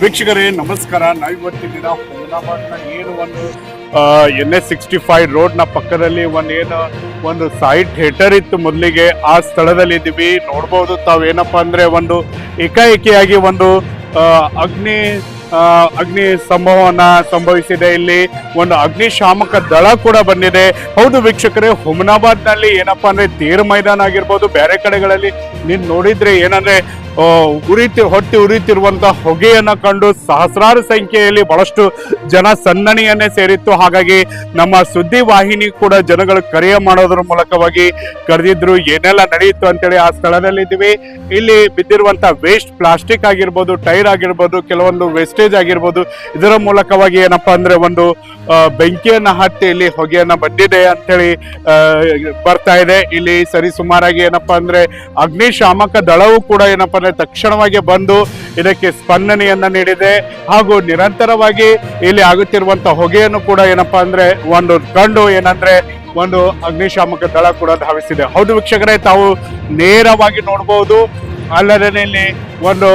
ವೀಕ್ಷಕರೇ, ನಮಸ್ಕಾರ. ನಾವಿವತ್ತಿನ ಹೈದರಾಬಾದ್ನ ಏನು ಒಂದು ಎನ್ ಎಸ್ ಸಿಕ್ಸ್ಟಿ ಫೈವ್ ರೋಡ್ನ ಪಕ್ಕದಲ್ಲಿ ಒಂದು ಏನು, ಒಂದು ಸೈಡ್ ಥಿಯೇಟರ್ ಇತ್ತು ಮೊದಲಿಗೆ. ಆ ಸ್ಥಳದಲ್ಲಿ ಇದ್ದೀವಿ ನೋಡ್ಬೋದು ತಾವೇನಪ್ಪ ಅಂದರೆ ಒಂದು ಏಕಾಏಕಿಯಾಗಿ ಒಂದು ಅಗ್ನಿ ಅಗ್ನಿ ಸಂಭವನ ಸಂಭವಿಸಿದೆ ಇಲ್ಲಿ. ಒಂದು ಅಗ್ನಿಶಾಮಕ ದಳ ಕೂಡ ಬಂದಿದೆ. ಹೌದು ವೀಕ್ಷಕರೇ, ಹುಮನಾಬಾದ್ನಲ್ಲಿ ಏನಪ್ಪ ಅಂದರೆ ತೇರು ಮೈದಾನ ಆಗಿರ್ಬೋದು, ಬೇರೆ ಕಡೆಗಳಲ್ಲಿ. ನೀನು ನೋಡಿದರೆ ಏನಂದ್ರೆ ಉರಿತಿ, ಹೊಟ್ಟಿ ಉರಿತಿರುವಂತ ಹೊಗೆಯನ್ನ ಕಂಡು ಸಹಸ್ರಾರು ಸಂಖ್ಯೆಯಲ್ಲಿ ಬಹಳಷ್ಟು ಜನ ಸನ್ನಣಿಯನ್ನೇ ಸೇರಿತ್ತು. ಹಾಗಾಗಿ ನಮ್ಮ ಸುದ್ದಿ ವಾಹಿನಿ ಕೂಡ ಜನಗಳು ಕರೆಯ ಮಾಡೋದ್ರ ಮೂಲಕವಾಗಿ ಕರೆದಿದ್ರು, ಏನೆಲ್ಲ ನಡೆಯಿತು ಅಂತೇಳಿ ಆ ಸ್ಥಳದಲ್ಲಿ ಇದ್ದೀವಿ. ಇಲ್ಲಿ ಬಿದ್ದಿರುವಂತ ವೇಸ್ಟ್ ಪ್ಲಾಸ್ಟಿಕ್ ಆಗಿರ್ಬೋದು ಟೈರ್ ಆಗಿರ್ಬೋದು, ಕೆಲವೊಂದು ವೇಸ್ಟೇಜ್ ಆಗಿರ್ಬೋದು, ಇದರ ಮೂಲಕವಾಗಿ ಏನಪ್ಪಾ ಅಂದ್ರೆ ಒಂದು ಬೆಂಕಿಯನ್ನ ಹತ್ತಿ ಇಲ್ಲಿ ಹೊಗೆಯನ್ನ ಬಂದಿದೆ ಅಂತೇಳಿ ಬರ್ತಾ ಇದೆ. ಇಲ್ಲಿ ಸರಿ ಸುಮಾರಾಗಿ ಏನಪ್ಪಾ ಅಂದ್ರೆ ಅಗ್ನಿಶಾಮಕ ದಳವು ಕೂಡ ಏನಪ್ಪಾ ಅಂದ್ರೆ ತಕ್ಷಣವಾಗಿ ಬಂದು ಇದಕ್ಕೆ ಸ್ಪಂದನೆಯನ್ನ ನೀಡಿದೆ. ಹಾಗೂ ನಿರಂತರವಾಗಿ ಇಲ್ಲಿ ಆಗುತ್ತಿರುವಂತಹ ಹೊಗೆಯನ್ನು ಕೂಡ ಏನಪ್ಪಾ ಅಂದ್ರೆ ಒಂದು ಕಂಡು ಏನಂದ್ರೆ ಒಂದು ಅಗ್ನಿಶಾಮಕ ದಳ ಕೂಡ ಧಾವಿಸಿದೆ. ಹೌದು ವೀಕ್ಷಕರೇ, ತಾವು ನೇರವಾಗಿ ನೋಡಬಹುದು ಅಲ್ಲದೆ ಒಂದು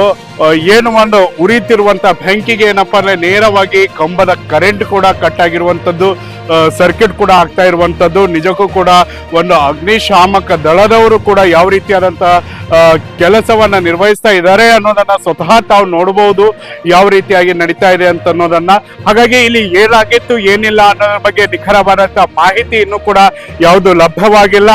ಏನು ಒಂದು ಉರಿತಿರುವಂತ ಬೆಂಕಿಗೆ ಏನಪ್ಪ ಅಂದರೆ ನೇರವಾಗಿ ಕಂಬದ ಕರೆಂಟ್ ಕೂಡ ಕಟ್ ಆಗಿರುವಂತದ್ದು ಸರ್ಕ್ಯೂಟ್ ಕೂಡ ಆಗ್ತಾ ಇರುವಂತದ್ದು, ನಿಜಕ್ಕೂ ಕೂಡ ಒಂದು ಅಗ್ನಿಶಾಮಕ ದಳದವರು ಕೂಡ ಯಾವ ರೀತಿಯಾದಂತ ಕೆಲಸವನ್ನು ನಿರ್ವಹಿಸ್ತಾ ಇದ್ದಾರೆ ಅನ್ನೋದನ್ನ ಸ್ವತಃ ತಾವು ನೋಡಬಹುದು ಯಾವ ರೀತಿಯಾಗಿ ನಡೀತಾ ಇದೆ ಅಂತ ಅನ್ನೋದನ್ನ. ಹಾಗಾಗಿ ಇಲ್ಲಿ ಏನಾಗಿತ್ತು, ಏನಿಲ್ಲ ಅನ್ನೋದ್ರ ಬಗ್ಗೆ ನಿಖರವಾದಂಥ ಮಾಹಿತಿ ಇನ್ನೂ ಕೂಡ ಯಾವುದು ಲಭ್ಯವಾಗಿಲ್ಲ.